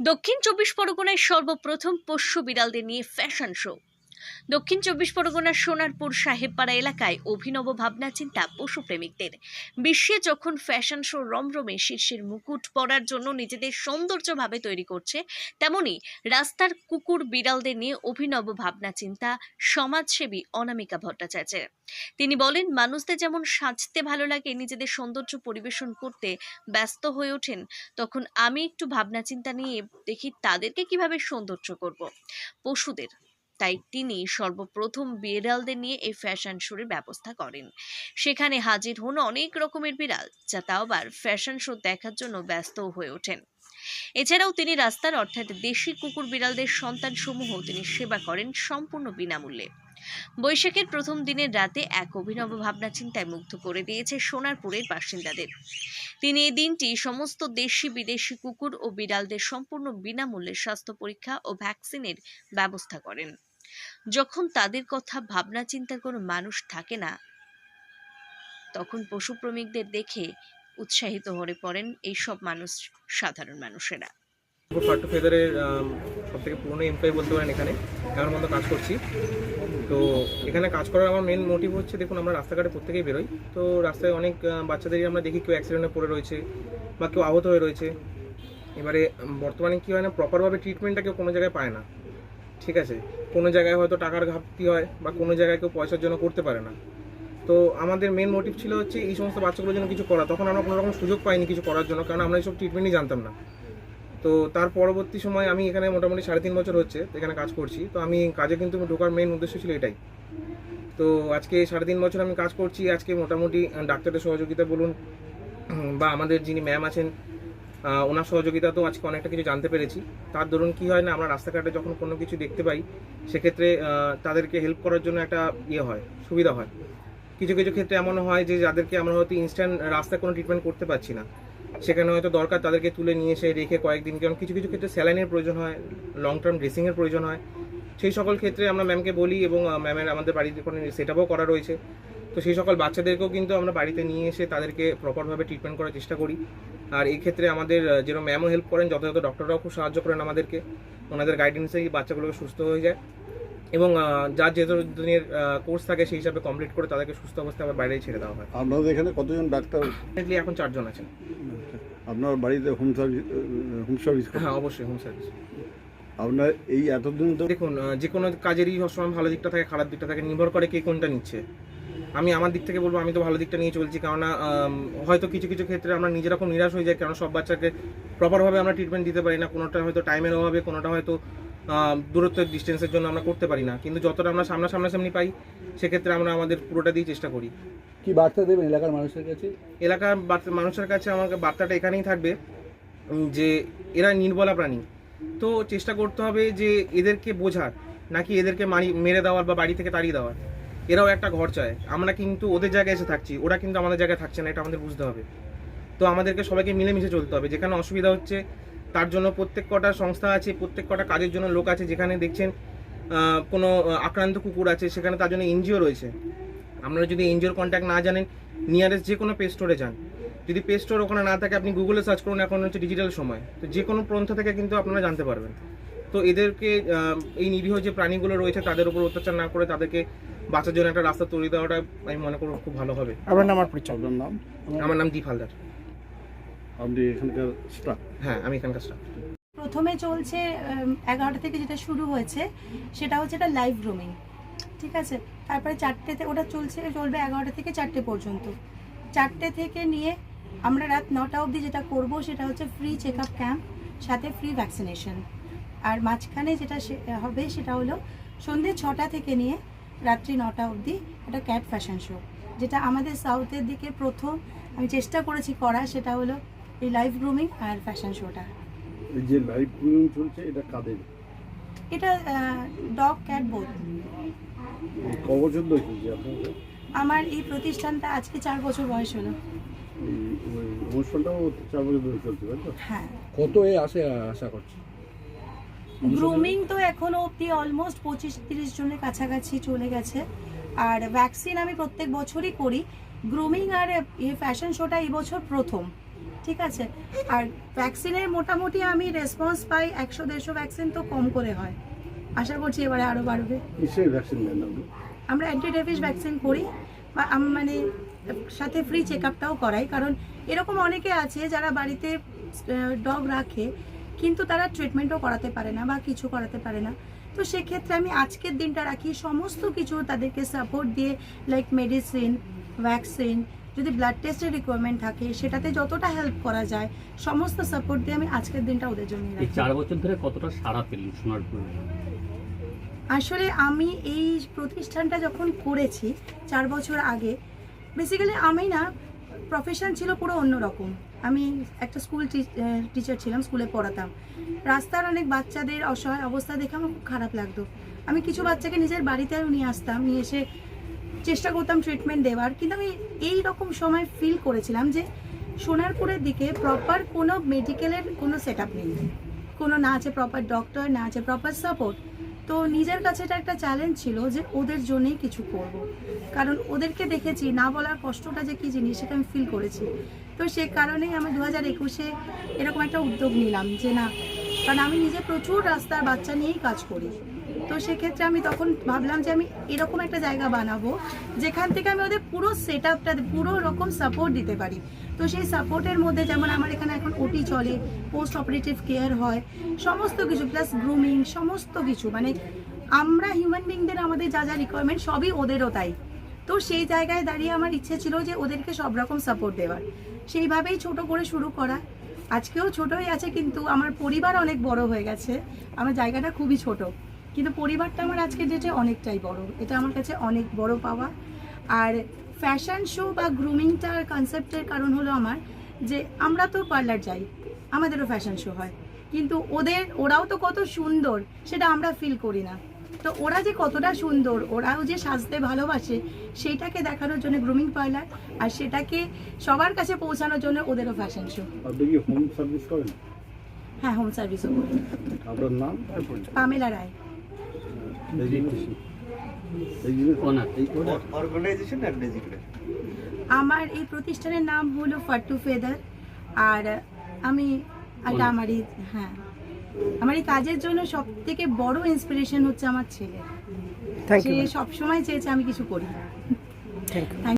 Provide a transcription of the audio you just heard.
দক্ষিণ চব্বিশ পরগনায় সর্বপ্রথম পোষ্য বিড়ালদের নিয়ে ফ্যাশন শো দক্ষিণ চব্বিশ পরগনার সোনারপুর সাহেবপাড়া এলাকায় অভিনব ভাবনা চিন্তা পশুপ্রেমিকদের বিশ্বে যখন ফ্যাশন শো রমরমে শীর্ষের মুকুট পরার জন্য নিজেদের সৌন্দর্যভাবে তৈরি করছে, তেমনি রাস্তার কুকুর বিড়ালদের নিয়ে অভিনব ভাবনা চিন্তা সমাজসেবী অনামিকা ভট্টাচার্যের। তিনি বলেন, মানুষদের যেমন সাজতে ভালো লাগে, নিজেদের সৌন্দর্য পরিবেশন করতে ব্যস্ত হয়ে ওঠেন, তখন আমি একটু ভাবনা চিন্তা নিয়ে দেখি তাদেরকে কীভাবে সৌন্দর্য করব। পশুদের তাই তিনি সর্বপ্রথম বিড়ালদের নিয়ে এই ফ্যাশন শোর ব্যবস্থা করেন। সেখানে হাজির হন অনেক রকমের বিড়াল, যা তাও আবার ফ্যাশন শো দেখার জন্য ব্যস্ত হয়ে ওঠেন। এছাড়াও তিনি রাস্তার অর্থাৎ দেশি কুকুর বিড়ালদের সন্তান সমূহ তিনি সেবা করেন সম্পূর্ণ বিনামূল্যে। বৈশাখের প্রথম দিনের রাতে এক অভিনব ভাবনা চিন্তায় মুগ্ধ করে দিয়েছে সোনারপুরের বাসিন্দাদের। তিনি এই দিনটি সমস্ত দেশি বিদেশি কুকুর ও বিড়ালদের সম্পূর্ণ বিনামূল্যে স্বাস্থ্য পরীক্ষা ও ভ্যাকসিনের ব্যবস্থা করেন। যখন তাদের কথা ভাবনা চিন্তার কোনো মানুষ থাকে না, তখন পশুপ্রেমিকদের দেখে উৎসাহিত হয়ে পড়েন এইসব মানুষ, সাধারণ মানুষেরা। ফেদারের সব থেকে পুরনো এমপ্লয়ি বলতে পারেন এখানে এমন মতো কাজ করছি। তো এখানে কাজ করার আমার মেন মোটিভ হচ্ছে, দেখুন আমরা রাস্তাঘাটে প্রত্যেকেই বেরোই। তো রাস্তায় অনেক বাচ্চাদেরই আমরা দেখি কেউ অ্যাক্সিডেন্টে পড়ে রয়েছে বা কেউ আহত হয়ে রয়েছে। এবারে বর্তমানে কী হয় না প্রপারভাবে ট্রিটমেন্টটা কেউ কোনো জায়গায় পায় না। ঠিক আছে? কোনো জায়গায় হয়তো টাকার ঘাটতি হয় বা কোনো জায়গায় কেউ পয়সার জন্য করতে পারে না। তো আমাদের মেন মোটিভ ছিল হচ্ছে এই সমস্ত বাচ্চাগুলোর জন্য কিছু করা। তখন আমরা কোনো রকম সুযোগ পাইনি কিছু করার জন্য, কারণ আমরা এইসব ট্রিটমেন্টই জানতাম না। তো তার পরবর্তী সময় আমি এখানে মোটামুটি সাড়ে তিন বছর হচ্ছে এখানে কাজ করছি। তো আমি কাজে কিন্তু ঢোকার মেন উদ্দেশ্য ছিল এটাই। তো আজকে সাড়ে তিন বছর আমি কাজ করছি। আজকে মোটামুটি ডাক্তারের সহযোগিতা বলুন বা আমাদের যিনি ম্যাম আছেন ওনার সহযোগিতা তো আজকে অনেকটা কিছু জানতে পেরেছি। তার দরুন কি হয় না, আমরা রাস্তাঘাটে যখন কোনো কিছু দেখতে পাই, সেক্ষেত্রে তাদেরকে হেল্প করার জন্য একটা ইয়ে হয়, সুবিধা হয়। কিছু কিছু ক্ষেত্রে এমন হয় যে যাদেরকে আমরা হয়তো ইনস্ট্যান্ট রাস্তায় কোনো ট্রিটমেন্ট করতে পারছি না, সেখানে হয়তো দরকার তাদেরকে তুলে নিয়ে এসে রেখে কয়েকদিন, কারণ কিছু কিছু ক্ষেত্রে স্যালাইনের প্রয়োজন হয় লং টার্ম ড্রেসিংয়ের প্রয়োজন হয়। সেই সকল ক্ষেত্রে আমরা ম্যামকে বলি এবং ম্যামের আমাদের বাড়িতে কোনো সেট করা রয়েছে। তো সেই সকল বাচ্চাদেরকেও কিন্তু আমরা বাড়িতে নিয়ে এসে তাদেরকে প্রপারভাবে ট্রিটমেন্ট করার চেষ্টা করি। আর এই ক্ষেত্রে আমাদের যেরকম ম্যামও হেল্প করেন যথাযথ ডক্টররাও খুব সাহায্য করেন আমাদেরকে। ওনাদের গাইডেন্সেই বাচ্চাগুলোকে সুস্থ হয়ে যায়। এবং যার যে দিনের কোর্স থাকে সেই হিসাবে কমপ্লিট করে তাদেরকে সুস্থ অবস্থায় আবার বাইরে ছেড়ে দেওয়া হয়। আপনাদের এখানে কতজন ডাক্তার? এখন চারজন আছেন। আপনার বাড়িতে হোম সার্ভিস হোম সার্ভিস হ্যাঁ অবশ্যই হোম সার্ভিস আপনার এই এতদিন তো দেখুন যে কোনো কাজেরই সবসময় ভালো দিকটা থাকে খারাপ দিকটা থাকে নির্ভর করে কে কোনটা নিচ্ছে। আমি আমার দিক থেকে বলব আমি তো ভালো দিকটা নিয়ে চলছি কেননা হয়তো কিছু কিছু ক্ষেত্রে আমরা নিজেরা খুব নিরাশ হয়ে যাই কারণ সব বাচ্চাকে প্রপারভাবে আমরা ট্রিটমেন্ট দিতে পারি না কোনোটা হয়তো টাইমের অভাবে কোনোটা হয়তো দূরত্বের ডিস্টেন্সের জন্য আমরা করতে পারি না। কিন্তু যতটা আমরা সামনা সামনাসামনি পাই সেক্ষেত্রে আমরা আমাদের পুরোটা দিয়ে চেষ্টা করি। কি বার্তা দেবেন এলাকার মানুষের কাছে? এলাকার মানুষের কাছে আমাকে বার্তাটা এখানেই থাকবে যে এরা নির্বলা প্রাণী। তো চেষ্টা করতে হবে যে এদেরকে বোঝার নাকি এদেরকে মারি মেরে দেওয়ার বা বাড়ি থেকে তাড়িয়ে দেওয়ার। এরাও একটা ঘর চায়। আমরা কিন্তু ওদের জায়গায় এসে থাকছি। ওরা কিন্তু আমাদের জায়গায় থাকছে না, এটা আমাদের বুঝতে হবে। তো আমাদেরকে সবাইকে মিলেমিশে চলতে হবে। যেখানে অসুবিধা হচ্ছে, তার জন্য প্রত্যেক কটা সংস্থা আছে, প্রত্যেক কটা কাজের জন্য লোক আছে। যেখানে দেখছেন কোনো আক্রান্ত কুকুর আছে, সেখানে তার জন্য এনজিও রয়েছে। আপনারা যদি এনজিওর কন্ট্যাক্ট না জানেন নিয়ারেস্ট যে কোনো পে স্টোরে যান। যদি পে স্টোর ওখানে না থাকে, আপনি গুগলে সার্চ করুন, এখন হচ্ছে ডিজিটাল সময়। তো যে কোনো পন্থা থেকে কিন্তু আপনারা জানতে পারবেন। তো এদেরকে এই নিরীহ যে প্রাণীগুলো রয়েছে তাদের উপর অত্যাচার না করে তাদেরকে বাঁচার জন্য একটা রাস্তা তৈরি দেওয়াটা আমি মনে করব খুব ভালো হবে। আপনার নাম আর পরিচয় আপনার নাম? আমার নাম দীপ হালদার। আপনি এখানকার স্টাফ হ্যাঁ আমি এখানকার স্টাফ প্রথমে চলছে এগারোটা থেকে যেটা শুরু হয়েছে সেটা হচ্ছে এটা লাইভ রুমিং ঠিক আছে? তারপরে চারটেতে ওটা চলছে চলবে এগারোটা থেকে চারটে পর্যন্ত। চারটে থেকে নিয়ে আমরা রাত নটা অবধি যেটা করব সেটা হচ্ছে ফ্রি চেক আপ ক্যাম্প সাথে ফ্রি ভ্যাকসিনেশন আর মাঝখানে যেটা সে- হবে সেটা হলো সন্ধে ছটা থেকে নিয়ে রাত্রি নটা অবধি একটা ক্যাট ফ্যাশন শো যেটা আমাদের সাউথের দিকে প্রথম আমি চেষ্টা করেছি করা সেটা হলো এই লাইভ গ্রুমিং আর ফ্যাশন শোটা। যে লাইভ প্রোগ্রাম চলছে এটা কাদের? এটা ডগ ক্যাট বোথ। ক ধরে চলছে আপনাদের? আমার এই প্রতিষ্ঠানটা আজকে চার বছর বয়স হলো। অনুষ্ঠানটাও চার বছর ধরে চলছে হ্যাঁ। কত এ আসে আশা করছি? গ্রুমিং তো এখনও অবধি অলমোস্ট পঁচিশ তিরিশ জনের কাছাকাছি চলে গেছে। আর ভ্যাকসিন আমি প্রত্যেক বছরই করি। গ্রুমিং আর এই ফ্যাশন শোটা এই বছর প্রথম ঠিক আছে? আর ভ্যাকসিনের মোটামুটি আমি রেসপন্স পাই একশো দেড়শো ভ্যাকসিন তো কম করে হয়। আশা করছি এবারে আরও বাড়বে। আমরা অ্যান্টিডেভিস ভ্যাকসিন করি। বা মানে সাথে ফ্রি চেক আপটাও করাই। কারণ এরকম অনেকে আছে যারা বাড়িতে ডগ রাখে। কিন্তু তারা ট্রিটমেন্টও করাতে পারে না বা কিছু করাতে পারে না। তো সেক্ষেত্রে আমি আজকের দিনটা রাখি। সমস্ত কিছু তাদেরকে সাপোর্ট দিয়ে লাইক মেডিসিন ভ্যাকসিন যদি ব্লাড টেস্টের রিকোয়ারমেন্ট থাকে সেটাতে যতটা হেল্প করা যায় সমস্ত সাপোর্ট দিয়ে আমি আজকের দিনটা ওদের জন্য চার বছর ধরে কতটা সাড়া পেলেন সোনারপুর আসলে আমি এই প্রতিষ্ঠানটা যখন করেছি চার বছর আগে বেসিক্যালি আমি না প্রফেশন ছিল পুরো অন্যরকম। আমি একটা স্কুল টিচার ছিলাম স্কুলে পড়াতাম। রাস্তার অনেক বাচ্চাদের অসহায় অবস্থা দেখে আমার খুব খারাপ লাগতো। আমি কিছু বাচ্চাকে নিজের বাড়িতেও নিয়ে আসতাম, নিয়ে এসে চেষ্টা করতাম ট্রিটমেন্ট দেওয়ার, কিন্তু আমি এই রকম সময় ফিল করেছিলাম যে সোনারপুরের দিকে প্রপার কোনো মেডিকেলের কোনো সেট নেই। কোনো না আছে প্রপার ডক্টর না আছে প্রপার সাপোর্ট তো নিজের কাছে এটা একটা চ্যালেঞ্জ ছিল যে ওদের জন্যেই কিছু করব। কারণ ওদেরকে দেখেছি, না বলার কষ্টটা যে কী জিনিস সেটা আমি ফিল করেছি। তো সে কারণেই আমি দু হাজার একুশে এরকম একটা উদ্যোগ নিলাম যে না, কারণ আমি নিজে প্রচুর রাস্তার বাচ্চা নিয়েই কাজ করি। তো সেক্ষেত্রে আমি তখন ভাবলাম যে আমি এরকম একটা জায়গা বানাবো, যেখান থেকে আমি ওদের পুরো সেট আপটা পুরো রকম সাপোর্ট দিতে পারি। তো সেই সাপোর্টের মধ্যে যেমন আমার এখানে এখন ওটি চলে পোস্ট অপারেটিভ কেয়ার হয়, সমস্ত কিছু প্লাস গ্রুমিং সমস্ত কিছু। মানে আমরা হিউম্যান বিংদের আমাদের যা যা রিকোয়ারমেন্ট সবই ওদেরও তাই। তো সেই জায়গায় দাঁড়িয়ে আমার ইচ্ছে ছিল যে ওদেরকে সব রকম সাপোর্ট দেওয়ার। সেইভাবেই ছোট করে শুরু করা। আজকেও ছোটই আছে কিন্তু আমার পরিবার অনেক বড় হয়ে গেছে। আমার জায়গাটা খুবই ছোট। কিন্তু পরিবারটা আমার আজকে ডেটে অনেকটাই বড়। এটা আমার কাছে অনেক বড় পাওয়া। আর ফ্যাশন শো বা গ্রুমিংটার কনসেপ্টের কারণ হলো আমার যে আমরা তো পার্লার যাই, আমাদেরও ফ্যাশন শো হয়। কিন্তু ওদের, ওরাও তো কত সুন্দর, সেটা আমরা ফিল করি না। তো ওরা যে কতটা সুন্দর ওরাও যে সাজতে ভালোবাসে সেইটাকে দেখানোর জন্য গ্রুমিং পার্লার আর সেটাকে সবার কাছে পৌঁছানোর জন্য ওদেরও ফ্যাশন শো আপনি কি হোম সার্ভিস করেন? হ্যাঁ হোম সার্ভিসও করি। আপনার নাম পামেলা রায়। আমার এই প্রতিষ্ঠানের নাম হলো ফাট্টু ফেদার আর আমি এটা আমারই হ্যাঁ। আমার এই কাজের জন্য সব থেকে বড় ইন্সপিরেশন হচ্ছে আমার ছেলে। সে সবসময় চেয়েছে আমি কিছু করি।